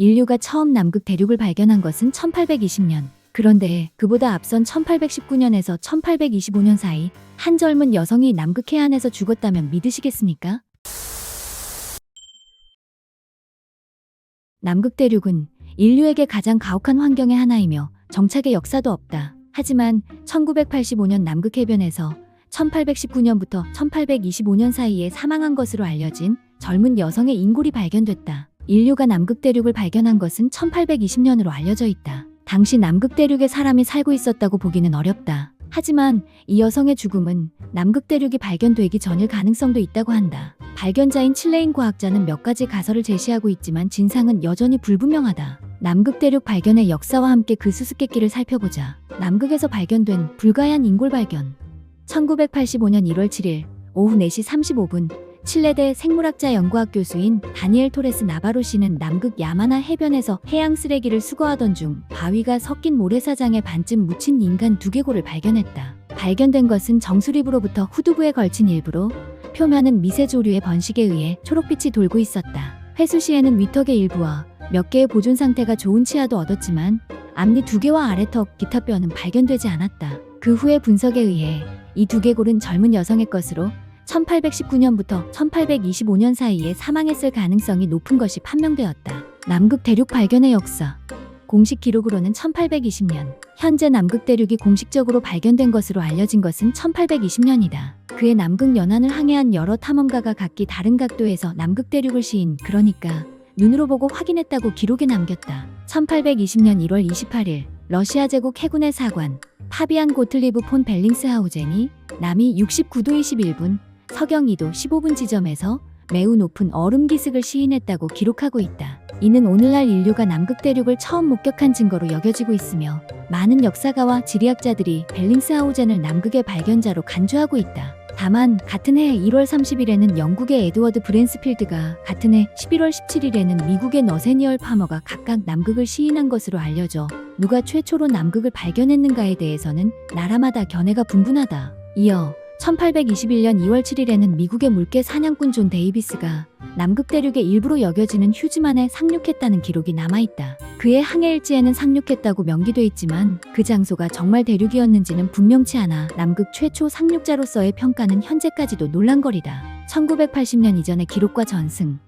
인류가 처음 남극 대륙을 발견한 것은 1820년. 그런데 그보다 앞선 1819년에서 1825년 사이 한 젊은 여성이 남극 해안에서 죽었다면 믿으시겠습니까? 남극 대륙은 인류에게 가장 가혹한 환경의 하나이며 정착의 역사도 없다. 하지만 1985년 남극 해변에서 1819년부터 1825년 사이에 사망한 것으로 알려진 젊은 여성의 인골이 발견됐다. 인류가 남극 대륙을 발견한 것은 1820년으로 알려져 있다. 당시 남극 대륙에 사람이 살고 있었다고 보기는 어렵다. 하지만 이 여성의 죽음은 남극 대륙이 발견되기 전일 가능성도 있다고 한다. 발견자인 칠레인 과학자는 몇 가지 가설을 제시하고 있지만 진상은 여전히 불분명하다. 남극 대륙 발견의 역사와 함께 그 수수께끼를 살펴보자. 남극에서 발견된 불가한 인골 발견. 1985년 1월 7일 오후 4시 35분 칠레대 생물학자 연구학 교수인 다니엘 토레스 나바로 씨는 남극 야마나 해변에서 해양 쓰레기를 수거하던 중 바위가 섞인 모래사장에 반쯤 묻힌 인간 두개골을 발견했다. 발견된 것은 정수립으로부터 후두부에 걸친 일부로 표면은 미세조류의 번식에 의해 초록빛이 돌고 있었다. 회수 시에는 위턱의 일부와 몇 개의 보존 상태가 좋은 치아도 얻었지만 앞니 두 개와 아래턱, 기타 뼈는 발견되지 않았다. 그 후의 분석에 의해 이 두개골은 젊은 여성의 것으로 1819년부터 1825년 사이에 사망했을 가능성이 높은 것이 판명되었다. 남극 대륙 발견의 역사. 공식 기록으로는 1820년. 현재 남극 대륙이 공식적으로 발견된 것으로 알려진 것은 1820년이다. 그해 남극 연안을 항해한 여러 탐험가가 각기 다른 각도에서 남극 대륙을 시인 그러니까 눈으로 보고 확인했다고 기록에 남겼다. 1820년 1월 28일 러시아 제국 해군의 사관 파비안 고틀리브 폰 벨링스하우젠이 남이 69도 21분, 서경 2도 15분 지점에서 매우 높은 얼음 기슭을 시인했다고 기록하고 있다. 이는 오늘날 인류가 남극 대륙을 처음 목격한 증거로 여겨지고 있으며 많은 역사가와 지리학자들이 벨링스하우젠을 남극의 발견자로 간주하고 있다. 다만 같은 해 1월 30일에는 영국의 에드워드 브랜스필드가 같은 해 11월 17일에는 미국의 너세니얼 파머가 각각 남극을 시인한 것으로 알려져 누가 최초로 남극을 발견했는가에 대해서는 나라마다 견해가 분분하다. 이어 1821년 2월 7일에는 미국의 물개 사냥꾼 존 데이비스가 남극 대륙의 일부로 여겨지는 휴즈만에 상륙했다는 기록이 남아있다. 그의 항해 일지에는 상륙했다고 명기돼 있지만 그 장소가 정말 대륙이었는지는 분명치 않아 남극 최초 상륙자로서의 평가는 현재까지도 논란거리다. 1980년 이전의 기록과 전승.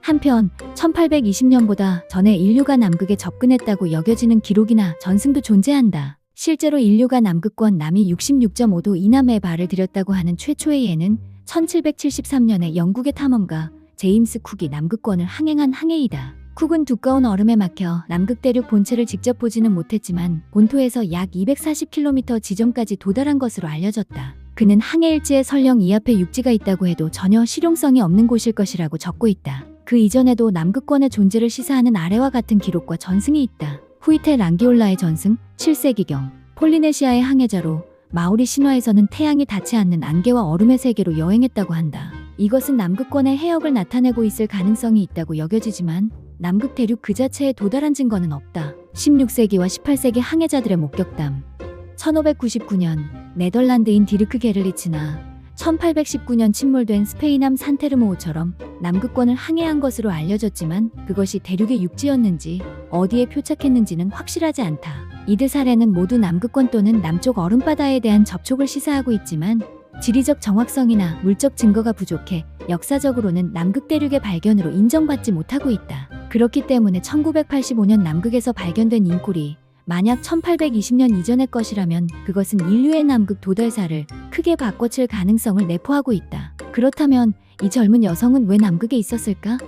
한편 1820년보다 전에 인류가 남극에 접근했다고 여겨지는 기록이나 전승도 존재한다. 실제로 인류가 남극권 남이 66.5도 이남에 발을 들였다고 하는 최초의 예는 1773년에 영국의 탐험가 제임스 쿡이 남극권을 항행한 항해이다. 쿡은 두꺼운 얼음에 막혀 남극 대륙 본체를 직접 보지는 못했지만 본토에서 약 240km 지점까지 도달한 것으로 알려졌다. 그는 항해 일지에 설령 이 앞에 육지가 있다고 해도 전혀 실용성이 없는 곳일 것이라고 적고 있다. 그 이전에도 남극권의 존재를 시사하는 아래와 같은 기록과 전승이 있다. 후이테 랑기올라의 전승, 7세기경, 폴리네시아의 항해자로 마오리 신화에서는 태양이 닿지 않는 안개와 얼음의 세계로 여행했다고 한다. 이것은 남극권의 해역을 나타내고 있을 가능성이 있다고 여겨지지만 남극 대륙 그 자체에 도달한 증거는 없다. 16세기와 18세기 항해자들의 목격담. 1599년 네덜란드인 디르크 게를리츠나 1819년 침몰된 스페인함 산테르모호처럼 남극권을 항해한 것으로 알려졌지만 그것이 대륙의 육지였는지 어디에 표착했는지는 확실하지 않다. 이들 사례는 모두 남극권 또는 남쪽 얼음바다에 대한 접촉을 시사하고 있지만 지리적 정확성이나 물적 증거가 부족해 역사적으로는 남극 대륙의 발견으로 인정받지 못하고 있다. 그렇기 때문에 1985년 남극에서 발견된 인골이 만약 1820년 이전의 것이라면 그것은 인류의 남극 도달사를 크게 바꿔칠 가능성을 내포하고 있다. 그렇다면 이 젊은 여성은 왜 남극에 있었을까?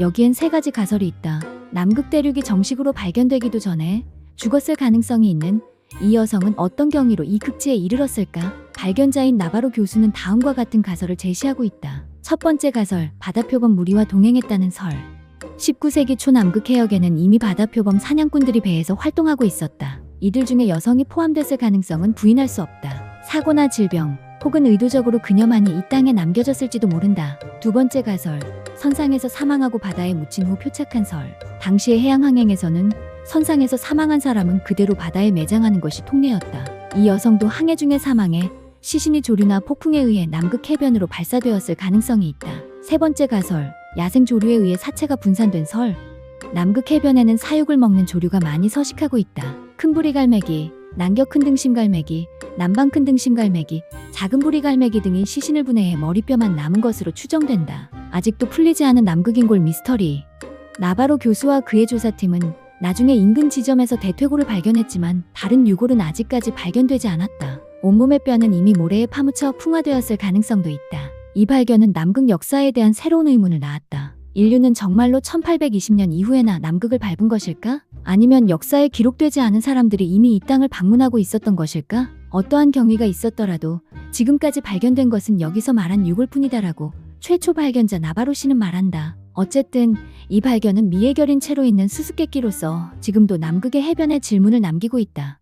여기엔 세 가지 가설이 있다. 남극 대륙이 정식으로 발견되기도 전에 죽었을 가능성이 있는 이 여성은 어떤 경위로 이 극지에 이르렀을까? 발견자인 나바로 교수는 다음과 같은 가설을 제시하고 있다. 첫 번째 가설, 바다표범 무리와 동행했다는 설. 19세기 초 남극 해역에는 이미 바다표범 사냥꾼들이 배에서 활동하고 있었다. 이들 중에 여성이 포함됐을 가능성은 부인할 수 없다. 사고나 질병, 혹은 의도적으로 그녀만이 이 땅에 남겨졌을지도 모른다. 두 번째 가설, 선상에서 사망하고 바다에 묻힌 후 표착한 설. 당시의 해양 항행에서는 선상에서 사망한 사람은 그대로 바다에 매장하는 것이 통례였다. 이 여성도 항해 중에 사망해 시신이 조류나 폭풍에 의해 남극 해변으로 발사되었을 가능성이 있다. 세 번째 가설, 야생 조류에 의해 사체가 분산된 설. 남극 해변에는 사육을 먹는 조류가 많이 서식하고 있다. 큰 부리 갈매기, 남격 큰 등심 갈매기, 남방 큰 등심 갈매기, 작은 부리 갈매기 등이 시신을 분해해 머리뼈만 남은 것으로 추정된다. 아직도 풀리지 않은 남극인골 미스터리. 나바로 교수와 그의 조사팀은 나중에 인근 지점에서 대퇴골을 발견했지만 다른 유골은 아직까지 발견되지 않았다. 온몸의 뼈는 이미 모래에 파묻혀 풍화되었을 가능성도 있다. 이 발견은 남극 역사에 대한 새로운 의문을 낳았다. 인류는 정말로 1820년 이후에나 남극을 밟은 것일까? 아니면 역사에 기록되지 않은 사람들이 이미 이 땅을 방문하고 있었던 것일까? 어떠한 경위가 있었더라도 지금까지 발견된 것은 여기서 말한 유골뿐이다라고 최초 발견자 나바로 씨는 말한다. 어쨌든 이 발견은 미해결인 채로 있는 수수께끼로서 지금도 남극의 해변에 질문을 남기고 있다.